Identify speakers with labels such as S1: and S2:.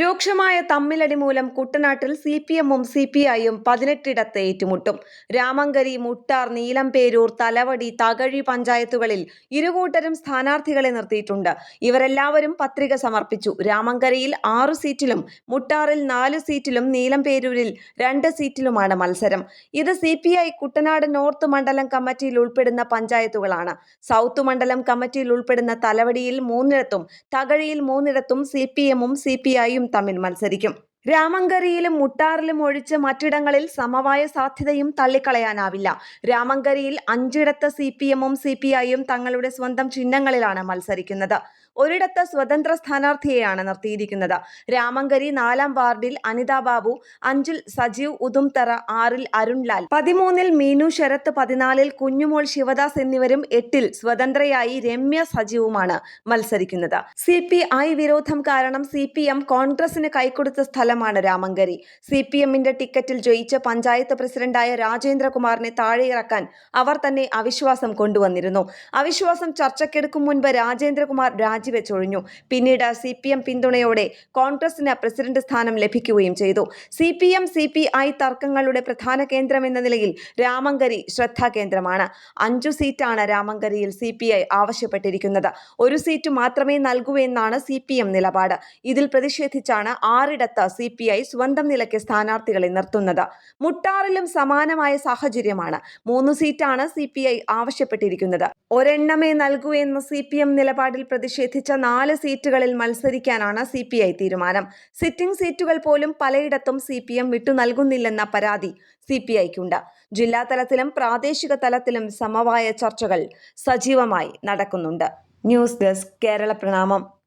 S1: രൂക്ഷമായ തമ്മിലടി മൂലം കുട്ടനാട്ടിൽ സി പി എമ്മും സി പി ഐയും പതിനെട്ടിടത്ത് ഏറ്റുമുട്ടും. രാമങ്കരി മുട്ടാർ നീലംപേരൂർ തലവടി തകഴി പഞ്ചായത്തുകളിൽ ഇരുകൂട്ടരും സ്ഥാനാർത്ഥികളെ നിർത്തിയിട്ടുണ്ട്. ഇവരെല്ലാവരും പത്രിക സമർപ്പിച്ചു. രാമങ്കരിയിൽ ആറു സീറ്റിലും മുട്ടാറിൽ നാല് സീറ്റിലും നീലംപേരൂരിൽ രണ്ട് സീറ്റിലുമാണ് മത്സരം. ഇത് C P I Kuttanad north മണ്ഡലം കമ്മിറ്റിയിൽ ഉൾപ്പെടുന്ന പഞ്ചായത്തുകളാണ്. സൗത്ത് മണ്ഡലം കമ്മിറ്റിയിൽ ഉൾപ്പെടുന്ന തലവടിയിൽ മൂന്നിടത്തും തകഴിയിൽ മൂന്നിടത്തും സി പി എമ്മും സി പി ഐയും തമ്മിൽ മത്സരിക്കും. രാമങ്കരിയിലും മുട്ടാറിലും ഒഴിച്ച് മറ്റിടങ്ങളിൽ സമവായ സാധ്യതയും തള്ളിക്കളയാനാവില്ല. രാമങ്കരിയിൽ അഞ്ചിടത്ത് സി പി എമ്മും സി പി ഐയും തങ്ങളുടെ സ്വന്തം ചിഹ്നങ്ങളിലാണ് മത്സരിക്കുന്നത്. ഒരിടത്ത് സ്വതന്ത്ര സ്ഥാനാർത്ഥിയെയാണ് നിർത്തിയിരിക്കുന്നത്. രാമങ്കരി നാലാം വാർഡിൽ അനിതാ ബാബു അഞ്ചിൽ സജീവ് ഉദുംതറ ആറിൽ അരുൺലാൽ പതിമൂന്നിൽ മീനു ശരത്ത് പതിനാലിൽ കുഞ്ഞുമോൾ ശിവദാസ് എന്നിവരും എട്ടിൽ സ്വതന്ത്രയായി രമ്യ സജീവുമാണ് മത്സരിക്കുന്നത്. സി പി ഐ വിരോധം കാരണം സി പി എം കോൺഗ്രസിന് കൈക്കൊടുത്ത സ്ഥലമാണ് രാമങ്കരി. സി പി എമ്മിന്റെ ടിക്കറ്റിൽ ജയിച്ച പഞ്ചായത്ത് പ്രസിഡന്റായ രാജേന്ദ്രകുമാറിനെ താഴെയിറക്കാൻ അവർ തന്നെ അവിശ്വാസം കൊണ്ടുവന്നിരുന്നു. അവിശ്വാസം ചർച്ചയ്ക്കെടുക്കും മുൻപ് രാജേന്ദ്രകുമാർ രാജിവെച്ചൊഴിഞ്ഞു. പിന്നീട് സി പി എം പിന്തുണയോടെ കോൺഗ്രസിന് പ്രസിഡന്റ് സ്ഥാനം ലഭിക്കുകയും ചെയ്തു. C P M C P I തർക്കങ്ങളുടെ പ്രധാന കേന്ദ്രം എന്ന നിലയിൽ രാമങ്കരി ശ്രദ്ധാകേന്ദ്രമാണ് അഞ്ചു സീറ്റാണ് രാമങ്കരിയിൽ സി പി ഐ ആവശ്യപ്പെട്ടിരിക്കുന്നത്. ഒരു സീറ്റ് മാത്രമേ നൽകൂ എന്നാണ് സി പി എം നിലപാട്. ഇതിൽ പ്രതിഷേധിച്ചാണ് ആറിടത്ത് സി പി ഐ സ്വന്തം നിലയ്ക്ക് സ്ഥാനാർത്ഥികളെ നിർത്തുന്നത്. മുട്ടാറിലും സമാനമായ സാഹചര്യമാണ്. മൂന്ന് സീറ്റാണ് സി പി ഐ ആവശ്യപ്പെട്ടിരിക്കുന്നത്. ഒരെണ്ണമേ നൽകൂ എന്ന സി പി എം നിലപാടിൽ പ്രതിഷേധിച്ച നാല് സീറ്റുകളിൽ മത്സരിക്കാനാണ് സി പി ഐ തീരുമാനം. സിറ്റിംഗ് സീറ്റുകൾ പോലും പലയിടത്തും സി പി എം വിട്ടു നൽകുന്നില്ലെന്ന പരാതി സി പി ഐക്കുണ്ട്. ജില്ലാ തലത്തിലും പ്രാദേശിക തലത്തിലും സമവായ ചർച്ചകൾ സജീവമായി നടക്കുന്നുണ്ട്. ന്യൂസ് ഡെസ്ക് കേരള പ്രണാമം.